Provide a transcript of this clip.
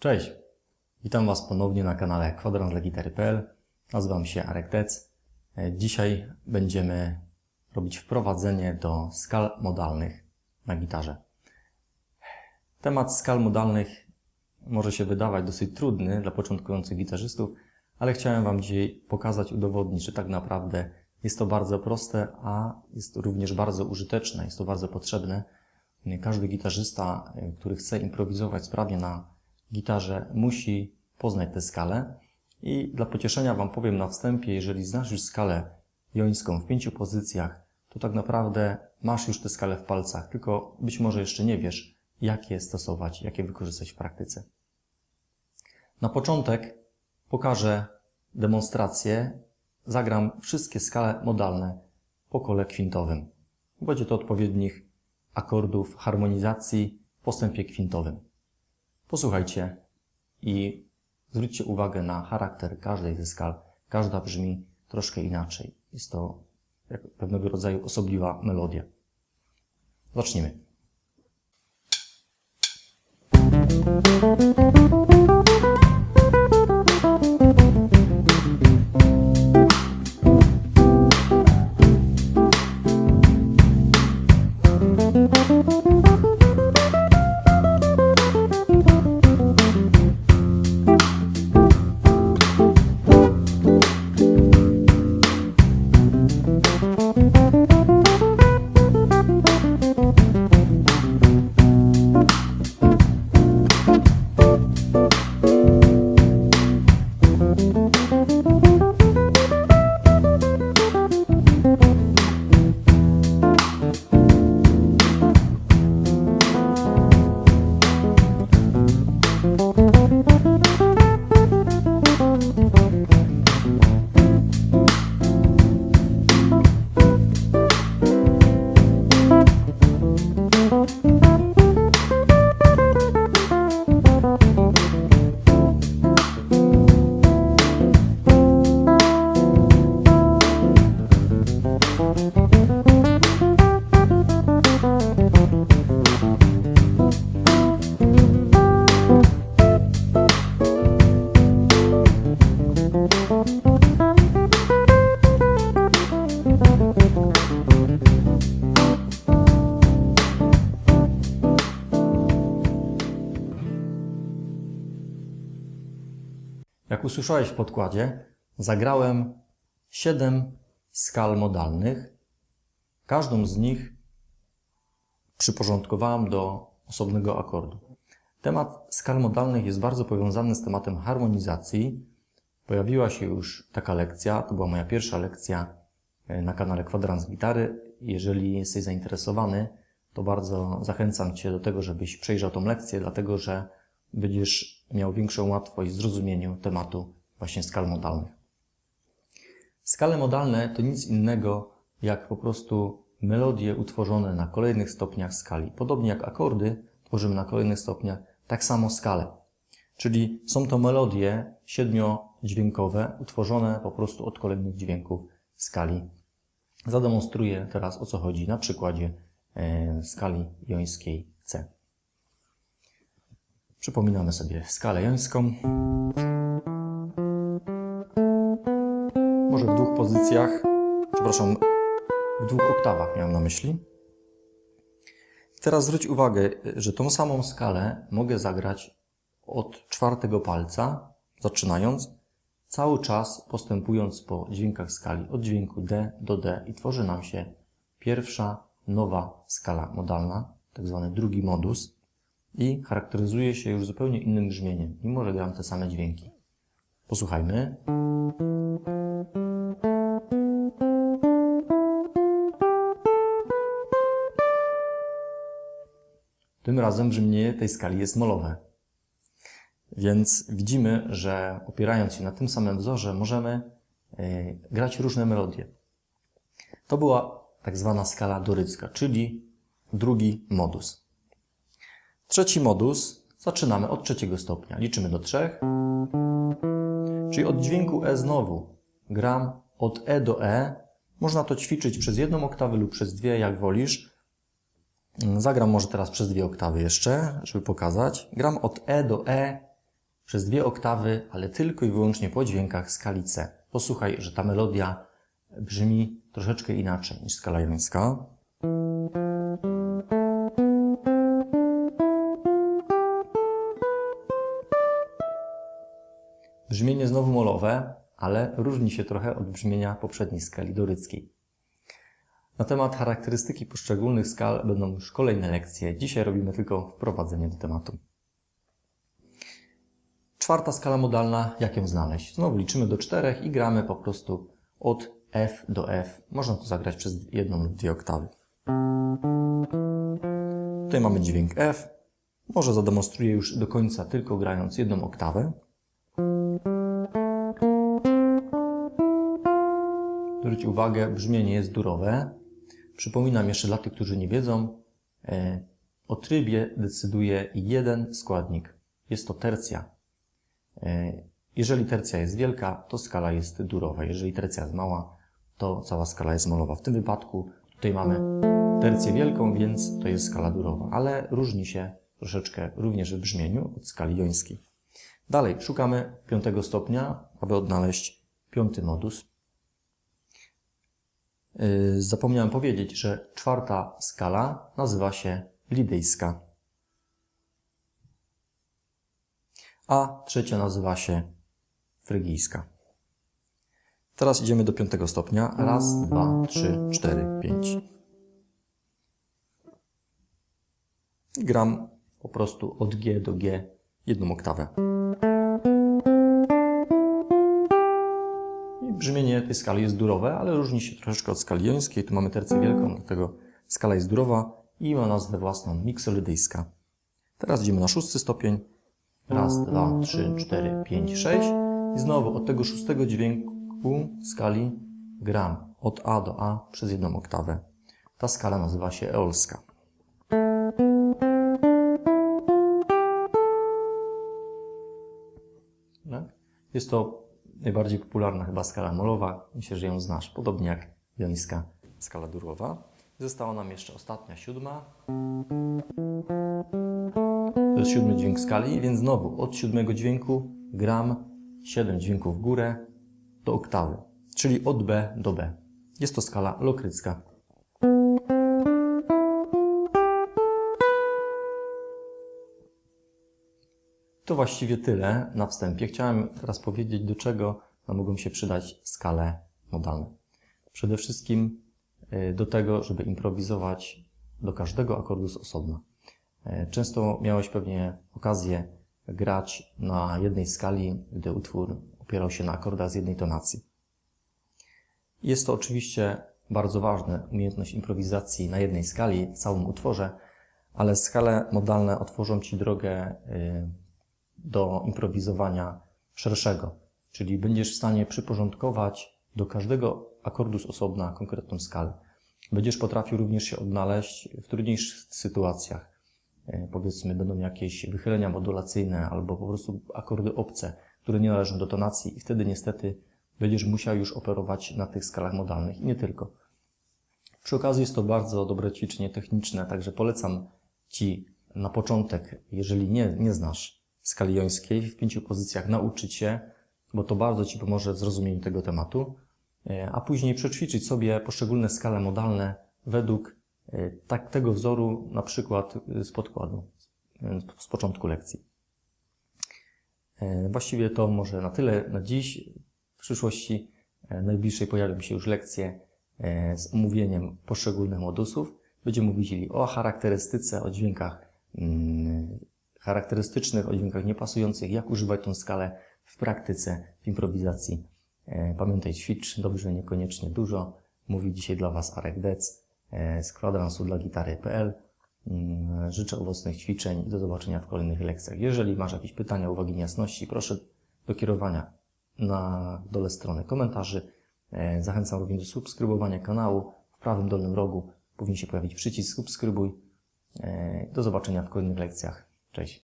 Cześć, witam Was ponownie na kanale Kwadrans dla Gitary.pl. Nazywam się Arek Tec. E, Dzisiaj będziemy robić wprowadzenie do skal modalnych na gitarze. Temat skal modalnych może się wydawać dosyć trudny dla początkujących gitarzystów, ale chciałem Wam dzisiaj pokazać, udowodnić, że tak naprawdę jest to bardzo proste, a jest również bardzo użyteczne, jest to bardzo potrzebne. Każdy gitarzysta, y, który chce improwizować sprawnie na gitarze, musi poznać tę skalę. I dla pocieszenia Wam powiem na wstępie, jeżeli znasz już skalę jońską w pięciu pozycjach, to tak naprawdę masz już tę skalę w palcach, tylko być może jeszcze nie wiesz, jak je stosować, jak je wykorzystać w praktyce. Na początek pokażę demonstrację. Zagram wszystkie skale modalne po kole kwintowym. Będzie to odpowiednich akordów harmonizacji w postępie kwintowym. Posłuchajcie i zwróćcie uwagę na charakter każdej ze skal. Każda brzmi troszkę inaczej. Jest to pewnego rodzaju osobliwa melodia. Zacznijmy. Jak usłyszałeś w podkładzie, zagrałem 7 skal modalnych. Każdą z nich przyporządkowałem do osobnego akordu. Temat skal modalnych jest bardzo powiązany z tematem harmonizacji. Pojawiła się już taka lekcja, to była moja pierwsza lekcja e, na kanale Kwadrans Gitary. Jeżeli jesteś zainteresowany, to bardzo zachęcam Cię do tego, żebyś przejrzał tą lekcję, dlatego że będziesz miał większą łatwość w zrozumieniu tematu właśnie skal modalnych. Skale modalne to nic innego jak po prostu melodie utworzone na kolejnych stopniach skali. Podobnie jak akordy tworzymy na kolejnych stopniach, tak samo skale. Czyli są to melodie siedmiodźwiękowe, utworzone po prostu od kolejnych dźwięków skali. Zademonstruję teraz o co chodzi na przykładzie e, skali jońskiej C. Przypominamy sobie skalę jońską. Może w dwóch pozycjach, przepraszam, w dwóch oktawach miałem na myśli. Teraz zwróć uwagę, że tą samą skalę mogę zagrać od czwartego palca, zaczynając, cały czas postępując po dźwiękach skali, od dźwięku D do D i tworzy nam się pierwsza nowa skala modalna, tak zwany drugi modus i charakteryzuje się już zupełnie innym brzmieniem, mimo że gram te same dźwięki. Posłuchajmy. Tym razem brzmienie tej skali jest molowe. Więc widzimy, że opierając się na tym samym wzorze, możemy y, grać różne melodie. To była tak zwana skala dorycka, czyli drugi modus. Trzeci modus zaczynamy od trzeciego stopnia. Liczymy do trzech. Czyli od dźwięku E znowu gram od E do E. Można to ćwiczyć przez jedną oktawę lub przez dwie, jak wolisz. Zagram może teraz przez dwie oktawy jeszcze, żeby pokazać. Gram od E do E przez dwie oktawy, ale tylko i wyłącznie po dźwiękach skali C. Posłuchaj, że ta melodia brzmi troszeczkę inaczej niż skala jońska. Brzmienie znowu molowe, ale różni się trochę od brzmienia poprzedniej skali doryckiej. Na temat charakterystyki poszczególnych skal będą już kolejne lekcje. Dzisiaj robimy tylko wprowadzenie do tematu. Czwarta skala modalna, jak ją znaleźć? Znowu liczymy do czterech i gramy po prostu od F do F. Można to zagrać przez jedną lub dwie oktawy. Tutaj mamy dźwięk F. Może zademonstruję już do końca tylko grając jedną oktawę. Zwróć uwagę, brzmienie jest durowe. Przypominam jeszcze dla tych, którzy nie wiedzą, e, o trybie decyduje jeden składnik. Jest to tercja. E, Jeżeli tercja jest wielka, to skala jest durowa. Jeżeli tercja jest mała, to cała skala jest molowa. W tym wypadku tutaj mamy tercję wielką, więc to jest skala durowa, ale różni się troszeczkę również w brzmieniu od skali jońskiej. Dalej szukamy piątego stopnia, aby odnaleźć piąty modus. Yy, Zapomniałem powiedzieć, że czwarta skala nazywa się lidyjska, a trzecia nazywa się frygijska. Teraz idziemy do piątego stopnia. Raz, dwa, trzy, cztery, pięć. I gram po prostu od G do G jedną oktawę. Brzmienie tej skali jest durowe, ale różni się troszeczkę od skali jońskiej. Tu mamy tercję wielką, dlatego skala jest durowa i ma nazwę własną miksolidyjska. Teraz idziemy na szósty stopień. Raz, dwa, trzy, cztery, pięć, sześć. I znowu od tego szóstego dźwięku skali gram od A do A przez jedną oktawę. Ta skala nazywa się eolska. Tak? Jest to najbardziej popularna chyba skala molowa. Myślę, że ją znasz, podobnie jak jońska skala durowa. Została nam jeszcze ostatnia siódma. To jest siódmy dźwięk skali, więc znowu od siódmego dźwięku gram siedem dźwięków w górę do oktawy, czyli od B do B. Jest to skala lokrycka. To właściwie tyle na wstępie. Chciałem teraz powiedzieć, do czego mogą się przydać skale modalne. Przede wszystkim y, do tego, żeby improwizować do każdego akordu z osobna. Y, Często miałeś pewnie okazję grać na jednej skali, gdy utwór opierał się na akordach z jednej tonacji. Jest to oczywiście bardzo ważne, umiejętność improwizacji na jednej skali w całym utworze, ale skale modalne otworzą Ci drogę y, do improwizowania szerszego, czyli będziesz w stanie przyporządkować do każdego akordu z osobna konkretną skalę. Będziesz potrafił również się odnaleźć w trudniejszych sytuacjach. E, Powiedzmy, będą jakieś wychylenia modulacyjne albo po prostu akordy obce, które nie należą do tonacji i wtedy niestety będziesz musiał już operować na tych skalach modalnych i nie tylko. Przy okazji jest to bardzo dobre ćwiczenie techniczne, także polecam Ci na początek, jeżeli nie, nie znasz skali jońskiej, w pięciu pozycjach nauczyć się, bo to bardzo Ci pomoże w zrozumieniu tego tematu, e, a później przećwiczyć sobie poszczególne skale modalne według e, tak, tego wzoru, na przykład e, z podkładu, z początku lekcji. Właściwie to może na tyle na dziś. W przyszłości najbliższej pojawią się już lekcje z omówieniem poszczególnych modusów. Będziemy mówili o charakterystyce, o dźwiękach mm, charakterystycznych, o dźwiękach niepasujących, jak używać tą skalę w praktyce, w improwizacji. E, Pamiętaj, ćwicz dobrze, niekoniecznie dużo. Mówi dzisiaj dla Was Arek Dec e, z kwadransu dla gitary.pl. Mm, Życzę owocnych ćwiczeń i do zobaczenia w kolejnych lekcjach. Jeżeli masz jakieś pytania, uwagi, niejasności, proszę do kierowania na dole strony komentarzy. E, Zachęcam również do subskrybowania kanału. W prawym dolnym rogu powinien się pojawić przycisk subskrybuj. Do zobaczenia w kolejnych lekcjach. Cześć.